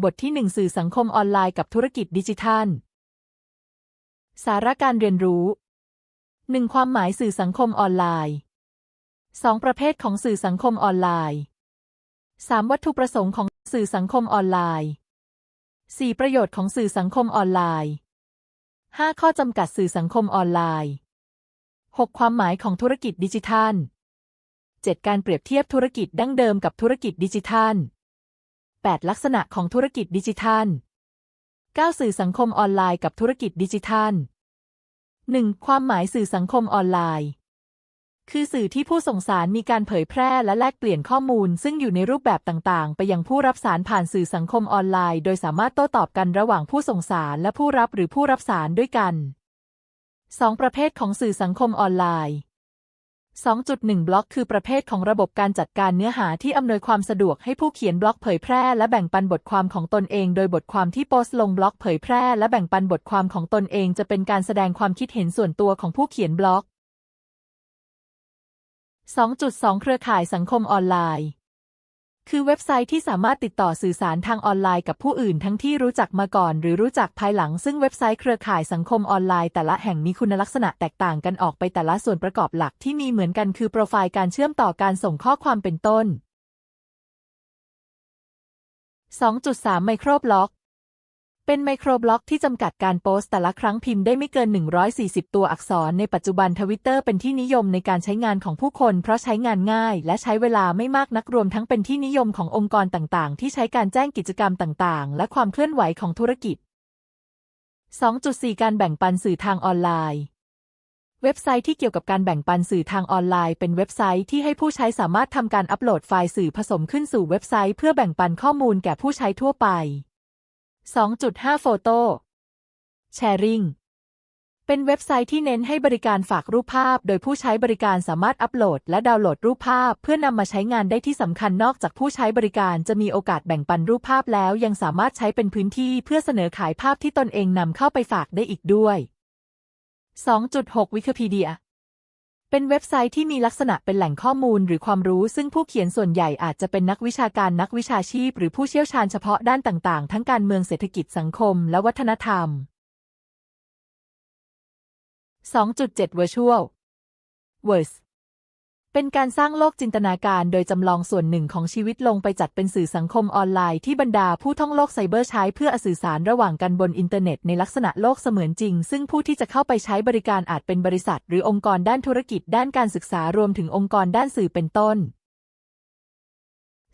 บทที่ 1 สื่อสังคมออนไลน์กับธุรกิจดิจิทัล สาระการเรียนรู้ 1. ความหมายสื่อสังคมออนไลน์ 2. ประเภทของสื่อสังคมออนไลน์ 3. วัตถุประสงค์ของสื่อสังคมออนไลน์ 4. ประโยชน์ของสื่อสังคมออนไลน์ 5. ข้อจำกัดสื่อสังคมออนไลน์ 6. ความหมายของธุรกิจดิจิทัล 7. การเปรียบเทียบธุรกิจดั้งเดิมกับธุรกิจดิจิทัล 8. ลักษณะของธุรกิจดิจิทัล 9. สื่อสังคมออนไลน์กับธุรกิจดิจิทัล 1. ความหมายสื่อสังคมออนไลน์ คือสื่อที่ผู้ส่งสารมีการเผยแพร่และแลกเปลี่ยนข้อมูล ซึ่งอยู่ในรูปแบบต่าง ๆ ไปยังผู้รับสารผ่านสื่อสังคมออนไลน์ โดยสามารถโต้ตอบกันระหว่างผู้ส่งสารและผู้รับหรือผู้รับสารด้วยกัน 2. ประเภทของสื่อสังคมออนไลน์ 2.1 บล็อกคือประเภทของระบบการจัดการเนื้อหาที่อำนวยความสะดวกให้ผู้เขียนบล็อกเผยแพร่และแบ่งปันบทความของตนเอง โดยบทความที่โพสต์ลงบล็อกเผยแพร่และแบ่งปันบทความของตนเองจะเป็นการแสดงความคิดเห็นส่วนตัวของผู้เขียนบล็อก 2.2 เครือข่ายสังคมออนไลน์ คือเว็บไซต์ที่สามารถติดต่อสื่อสารทางออนไลน์กับผู้อื่นทั้งที่รู้จักมาก่อน หรือรู้จักภายหลัง ซึ่งเว็บไซต์เครือข่ายสังคมออนไลน์แต่ละแห่งมีคุณลักษณะแตกต่างกันออกไปแต่ละส่วนประกอบหลักที่มีเหมือนกันคือโปรไฟล์การเชื่อมต่อการส่งข้อความเป็นต้น 2.3 ไมโครบล็อก เป็นไมโครบล็อกที่จำกัดการโพสต์แต่ละครั้งพิมพ์ได้ไม่เกิน 140 ตัวอักษรในปัจจุบันทวิตเตอร์เป็นที่นิยมในการใช้งานของผู้คน เพราะใช้งานง่ายและใช้เวลาไม่มากนักรวมทั้งเป็นที่นิยมขององค์กรต่างๆ ที่ใช้การแจ้งกิจกรรมต่างๆ และความเคลื่อนไหวของธุรกิจ 2.4 การแบ่งปันสื่อทางออนไลน์ เว็บไซต์ที่เกี่ยวกับการแบ่งปันสื่อทางออนไลน์ เป็นเว็บไซต์ที่ให้ผู้ใช้สามารถทำการอัปโหลดไฟล์สื่อผสมขึ้นสู่เว็บไซต์ เพื่อแบ่งปันข้อมูลแก่ผู้ใช้ทั่วไป 2.5 โฟโต้แชร์ริงเป็นเว็บไซต์ที่เน้นให้บริการฝากรูปภาพ โดยผู้ใช้บริการสามารถอัปโหลด และดาวน์โหลดรูปภาพ เพื่อนำมาใช้งานได้ที่สำคัญนอกจากผู้ใช้บริการจะมีโอกาสแบ่งปันรูปภาพแล้ว ยังสามารถใช้เป็นพื้นที่เพื่อเสนอขายภาพที่ตนเองนำเข้าไปฝากได้อีกด้วย 2.6วิกิพี เป็นเว็บไซต์ที่มีลักษณะเป็นแหล่งข้อมูลหรือความรู้ซึ่งผู้เขียนส่วนใหญ่อาจจะเป็นนักวิชาการนักวิชาชีพ หรือผู้เชี่ยวชาญเฉพาะด้านต่างๆ ทั้งการเมืองเศรษฐกิจสังคม และวัฒนธรรม 2.7 Virtual Verse เป็นการสร้างโลกจินตนาการโดยจำลองส่วนหนึ่งของชีวิตลงไปจัดเป็นสื่อสังคมออนไลน์ที่บรรดาผู้ท่องโลกไซเบอร์ใช้เพื่อสื่อสารระหว่างกันบนอินเทอร์เน็ตในลักษณะโลกเสมือนจริง ซึ่งผู้ที่จะเข้าไปใช้บริการอาจเป็นบริษัท หรือองค์กรด้านธุรกิจด้านการศึกษารวมถึงองค์กรด้านสื่อเป็นต้น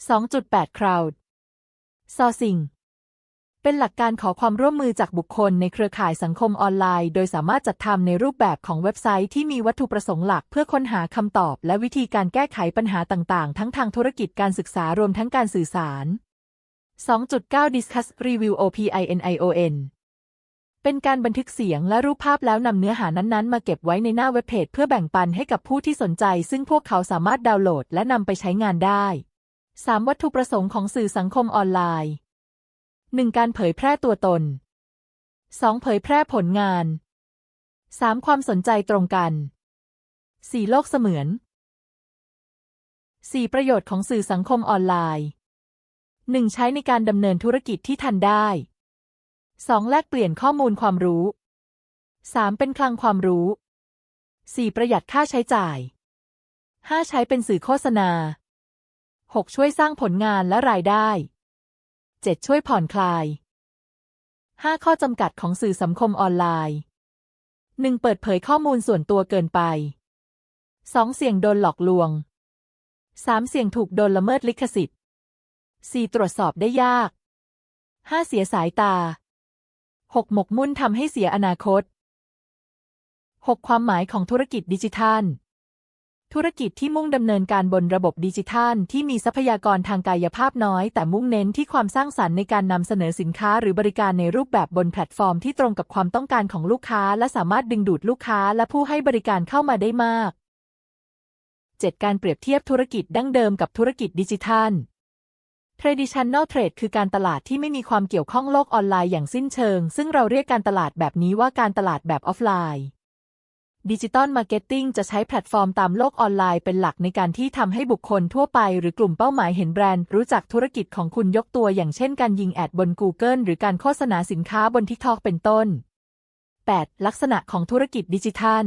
2.8 Crowd Sourcing เป็นหลักการขอความร่วมมือจากบุคคลในเครือข่ายสังคมออนไลน์ โดยสามารถจัดทำในรูปแบบของเว็บไซต์ที่มีวัตถุประสงค์หลัก เพื่อค้นหาคำตอบ และวิธีการแก้ไขปัญหาต่างๆ ทั้งทางธุรกิจการศึกษารวมทั้งการสื่อสาร 2.9 Discuss Review OPINION เป็นการบันทึกเสียงและรูปภาพแล้วนำเนื้อหานั้นๆ มาเก็บไว้ในหน้าเว็บเพจเพื่อแบ่งปันให้กับผู้ที่สนใจ ซึ่งพวกเขาสามารถดาวน์โหลด และนำไปใช้งานได้ 3. วัตถุประสงค์ของสื่อสังคมออนไลน์ 1. การเผยแพร่ตัวตน 2. เผยแพร่ผลงาน 3. ความสนใจตรงกัน 4. โลกเสมือน 4. ประโยชน์ของสื่อสังคมออนไลน์ 1. ใช้ในการดำเนินธุรกิจที่ทันได้ 2. แลกเปลี่ยนข้อมูลความรู้ 3. เป็นคลังความรู้ 4. ประหยัดค่าใช้จ่าย 5. ใช้เป็นสื่อโฆษณา 6. ช่วยสร้างผลงานและรายได้ 7. ช่วยผ่อนคลาย 5. ข้อจำกัดของสื่อสังคมออนไลน์ 1. เปิดเผยข้อมูลส่วนตัวเกินไป 2. เสี่ยงโดนหลอกลวง 3. เสี่ยงถูกโดนละเมิดลิขสิทธิ์ 4. ตรวจสอบได้ยาก 5. เสียสายตา 6. หมกมุ่นทำให้เสียอนาคต 6. ความหมายของธุรกิจดิจิทัล ธุรกิจที่มุ่งดำเนินการบนระบบดิจิทัล ที่มีทรัพยากรทางกายภาพน้อย แต่มุ่งเน้นที่ความสร้างสรรค์ในการนำเสนอสินค้าหรือบริการในรูปแบบบนแพลตฟอร์มที่ตรงกับความต้องการของลูกค้า และสามารถดึงดูดลูกค้าและผู้ให้บริการเข้ามาได้มาก 7. การเปรียบเทียบธุรกิจดั้งเดิมกับธุรกิจดิจิทัล Traditional Trade คือการตลาดที่ไม่มีความเกี่ยวข้องโลกออนไลน์อย่างสิ้นเชิง ซึ่งเราเรียกการตลาดแบบนี้ว่าการตลาดแบบออฟไลน์ ดิจิตอลมาร์เก็ตติ้งจะใช้แพลตฟอร์มตามโลกออนไลน์เป็นหลักในการที่ทำให้บุคคลทั่วไปหรือกลุ่มเป้าหมายเห็นแบรนด์ รู้จักธุรกิจของคุณยกตัวอย่างเช่นการยิงแอดบน Google หรือการโฆษณาสินค้าบน TikTok เป็นต้น 8. ลักษณะของธุรกิจดิจิทัล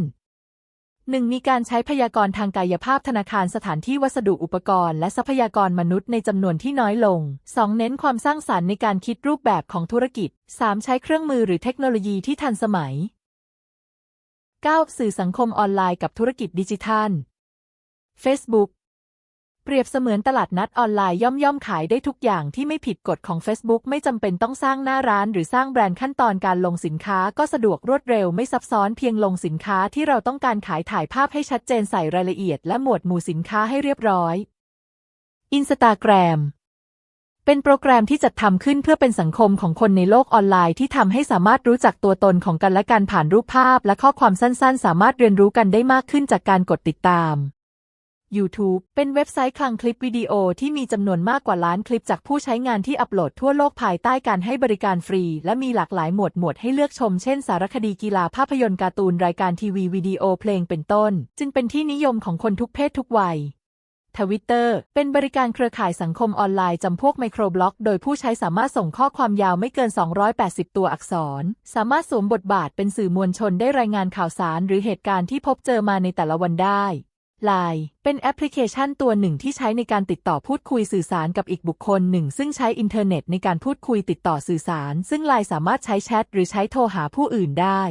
1. มีการใช้พยากรทางกายภาพธนาคารสถานที่วัสดุอุปกรณ์และทรัพยากรมนุษย์ในจำนวนที่น้อยลง 2. เน้นความสร้างสารรค์ในการคิดรูปแบบของธุรกิจ 3. ใช้เครื่องมือหรือเทคโนโลยีที่ทันสมัย 9. สื่อสังคมออนไลน์กับธุรกิจดิจิทัล Facebook เปรียบเสมือนตลาดนัดออนไลน์ย่อมย่อมขายได้ทุกอย่างที่ไม่ผิดกฎของ Facebook ไม่จำเป็นต้องสร้างหน้าร้านหรือสร้างแบรนด์ขั้นตอนการลงสินค้าก็สะดวกรวดเร็วไม่ซับซ้อนเพียงลงสินค้าที่เราต้องการขายถ่ายภาพให้ชัดเจนใส่รายละเอียดและหมวดหมู่สินค้าให้เรียบร้อย Instagram เป็นโปรแกรมที่จัดทำขึ้นเพื่อเป็นสังคมของคนในโลกออนไลน์ที่ทำให้สามารถรู้จักตัวตนของกันและกันผ่านรูปภาพ และข้อความสั้นๆ สามารถเรียนรู้กันได้มากขึ้นจากการกดติดตาม YouTube เป็นเว็บไซต์คลังคลิปวิดีโอที่มีจำนวนมากกว่าล้านคลิปจากผู้ใช้งานที่อัปโหลดทั่วโลกภายใต้การให้บริการฟรี และมีหลากหลายหมวดหมวดให้เลือกชม เช่น สารคดีกีฬาภาพยนตร์การ์ตูนรายการทีวีวิดีโอเพลงเป็นต้น จึงเป็นที่นิยมของคนทุกเพศทุกวัย ทวิตเตอร์เป็นบริการเครือข่ายสังคมออนไลน์จำพวกไมโครบล็อก โดยผู้ใช้สามารถส่งข้อความยาวไม่เกิน 280 ตัวอักษร สามารถสวมบทบาทเป็นสื่อมวลชนได้รายงานข่าวสาร หรือเหตุการณ์ที่พบเจอมาในแต่ละวันได้ Line เป็นแอปพลิเคชันตัวหนึ่งที่ใช้ในการติดต่อพูดคุยสื่อสารกับอีกบุคคลหนึ่ง ซึ่งใช้อินเทอร์เน็ตในการพูดคุยติดต่อสื่อสาร ซึ่ง Line สามารถใช้แชทหรือใช้โทรหาผู้อื่นได้